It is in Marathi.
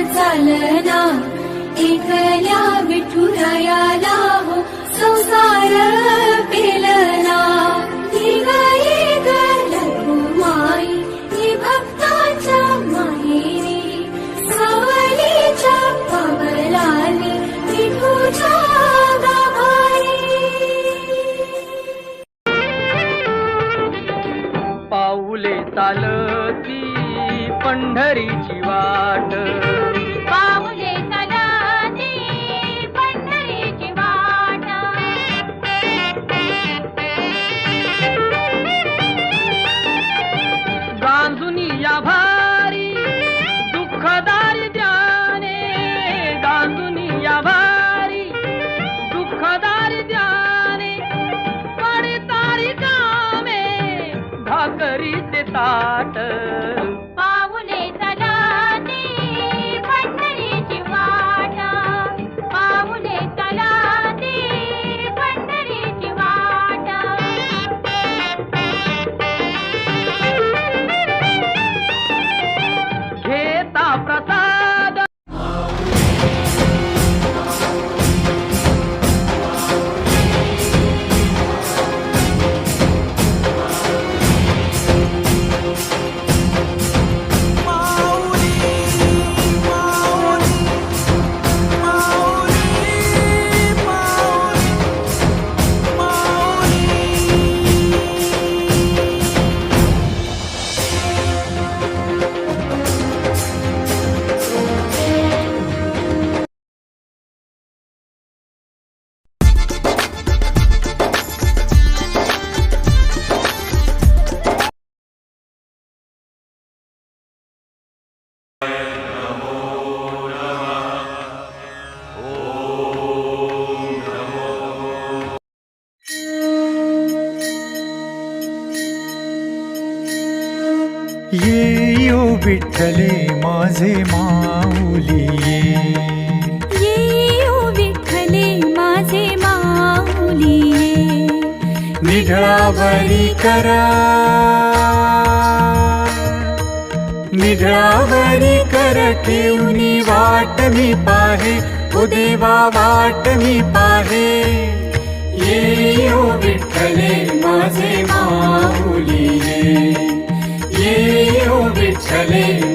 चालना एकल्या विठुरायाला हो संसार पेलना. ही गाई गलकुमाई ही भक्ताच्या माहेरी सावलीच्या विठूच्या पाऊले चालती पंढरीची वाट. तात ये ओ विठ्ठले माझे माऊली ये. ये ओ विठ्ठले माझे माऊली ये. निढळावरी करा. निढळावरी कर ठेवनी वाट मी पाहे ओ देवा वाट मी पाहे. ये ओ विठ्ठले माझे Jerusalem